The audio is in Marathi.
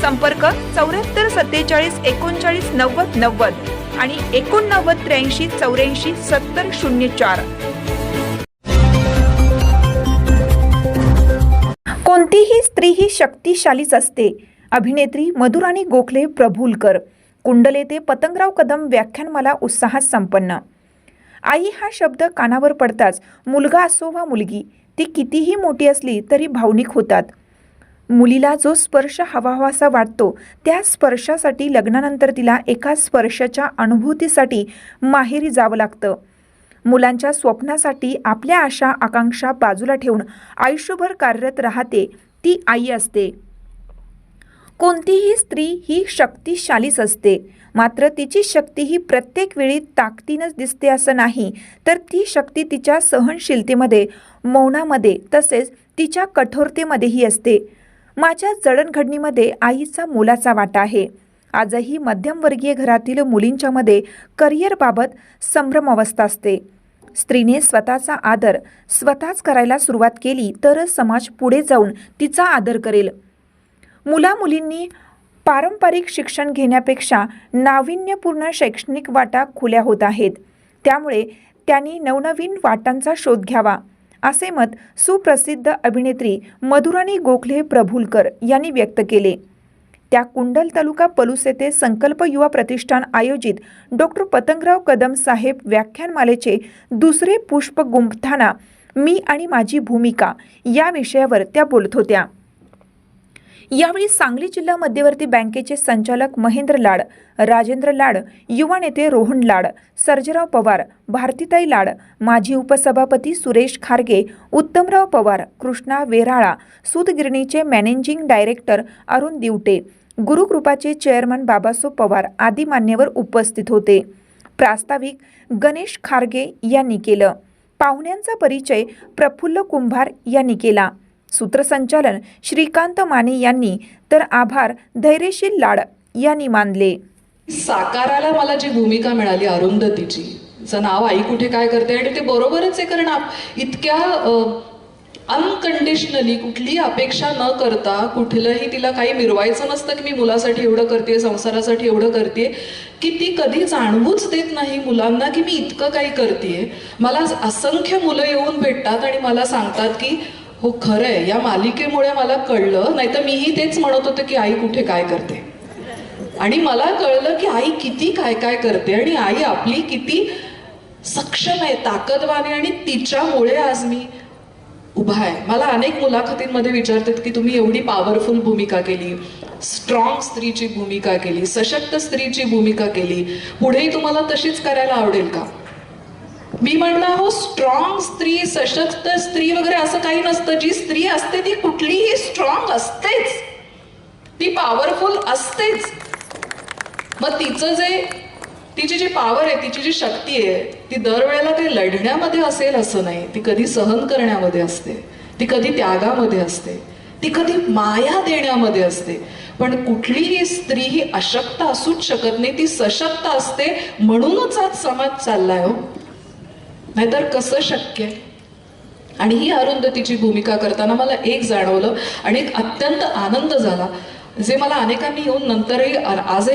संपर्क चौऱ्याहत्तर सत्तेचाळीस एकोणचाळीस नव्वद नव्वद आणि एकोणनव्वद त्र्याऐंशी चौऱ्याऐंशी सत्तर शून्य चार. कोणतीही स्त्री ही शक्तिशालीच असते. अभिनेत्री मधुराणी गोखले प्रभुलकर. कुंडले ते पतंगराव कदम व्याख्यानमाला उत्साहात संपन्न. आई हा शब्द कानावर पडताच मुलगा असो वा मुलगी ती कितीही मोठी असली तरी भावनिक होतात. मुलीला जो स्पर्श हवाहवासा वाटतो त्या स्पर्शासाठी लग्नानंतर तिला एका स्पर्शाच्या अनुभूतीसाठी माहेरी जावं लागतं. मुलांच्या स्वप्नासाठी आपल्या आशा आकांक्षा बाजूला ठेवून आयुष्यभर कार्यरत राहते ती आई असते. कोणतीही स्त्री ही शक्तिशालीच असते. मात्र तिची शक्ती ही प्रत्येक वेळी ताकदीनच दिसते असं नाही तर ती शक्ती तिच्या सहनशीलतेमध्ये मौनामध्ये तसेच तिच्या कठोरतेमध्येही असते. माझ्या जडणघडणीमध्ये आईचा मोलाचा वाटा आहे. आजही मध्यमवर्गीय घरातील मुलींच्यामध्ये करिअरबाबत संभ्रम अवस्था असते. स्त्रीने स्वतःचा आदर स्वतःच करायला सुरुवात केली तरच समाज पुढे जाऊन तिचा आदर करेल. मुला मुलींनी पारंपरिक शिक्षण घेण्यापेक्षा नाविन्यपूर्ण शैक्षणिक वाटा खुल्या होत आहेत. त्यामुळे त्यांनी नवनवीन वाटांचा शोध घ्यावा. असे मत सुप्रसिद्ध अभिनेत्री मधुराणी गोखले प्रभुलकर यांनी व्यक्त केले. त्या कुंडल तालुका पलूस येथे संकल्प युवा प्रतिष्ठान आयोजित डॉक्टर पतंगराव कदम साहेब व्याख्यानमालेचे दुसरे पुष्प गुंफताना मी आणि माझी भूमिका या विषयावर त्या बोलत होत्या. यावेळी सांगली जिल्हा मध्यवर्ती बँकेचे संचालक महेंद्र लाड राजेंद्र लाड युवा नेते रोहन लाड सर्जेराव पवार भारतीताई लाड माजी उपसभापती सुरेश खारगे उत्तमराव पवार कृष्णा वेराळा सूतगिरणीचे मॅनेजिंग डायरेक्टर अरुण दिवटे गुरुकृपाचे चेअरमन बाबासो पवार आदी मान्यवर उपस्थित होते. प्रास्ताविक गणेश खारगे यांनी केलं. पाहुण्यांचा परिचय प्रफुल्ल कुंभार यांनी केला. सूत्रसंचालन श्रीकांत माने यांनी तर आभार धैर्यशील लाड यांनी मानले. साकाराला मला जी भूमिका मिळाली अरुंधतीची तिचं नाव आई कुठे काय करते आणि ते बरोबरच आहे कारण इतक्या अनकंडिशनली कुठलीही अपेक्षा न करता कुठलंही तिला काही मिरवायचं नसतं की मी मुलासाठी एवढं करते संसारासाठी एवढं करते की ती कधी जाणवूच देत नाही मुलांना की मी इतकं काही करते मला असंख्य मुलं येऊन भेटतात आणि मला सांगतात की हो खरंय. या मालिकेमुळे मला कळलं नाहीतर मीही तेच म्हणत होते की आई कुठे काय करते. आणि मला कळलं की आई किती काय काय करते आणि आई आपली किती सक्षम आहे ताकदवान आहे आणि तिच्यामुळे आज मी उभा आहे. मला अनेक मुलाखतींमध्ये विचारतात की तुम्ही एवढी पॉवरफुल भूमिका केली स्ट्रॉंग स्त्रीची भूमिका केली सशक्त स्त्रीची भूमिका केली. पुढेही तुम्हाला तशीच करायला आवडेल का? मी म्हणणार हो स्ट्रॉंग स्त्री सशक्त स्त्री वगैरे असं काही नसतं. जी स्त्री असते ती कुठलीही स्ट्रॉंग असतेच. ती पॉवरफुल असतेच. मग तिचं जे तिची जी पॉवर आहे तिची जी शक्ती आहे ती दरवेळेला ते लढण्यामध्ये असेल असं नाही. ती कधी सहन करण्यामध्ये असते. ती कधी त्यागामध्ये असते. ती कधी माया देण्यामध्ये असते. पण कुठलीही स्त्री ही अशक्त असूच शकत नाही. ती सशक्त असते म्हणूनच आज समाज चाललाय हो. नाहीतर कसं शक्य आहे? आणि ही अरुंधतीची भूमिका करताना मला एक जाणवलं आणि एक अत्यंत आनंद झाला जे मला अनेकांनी येऊन नंतरही आजही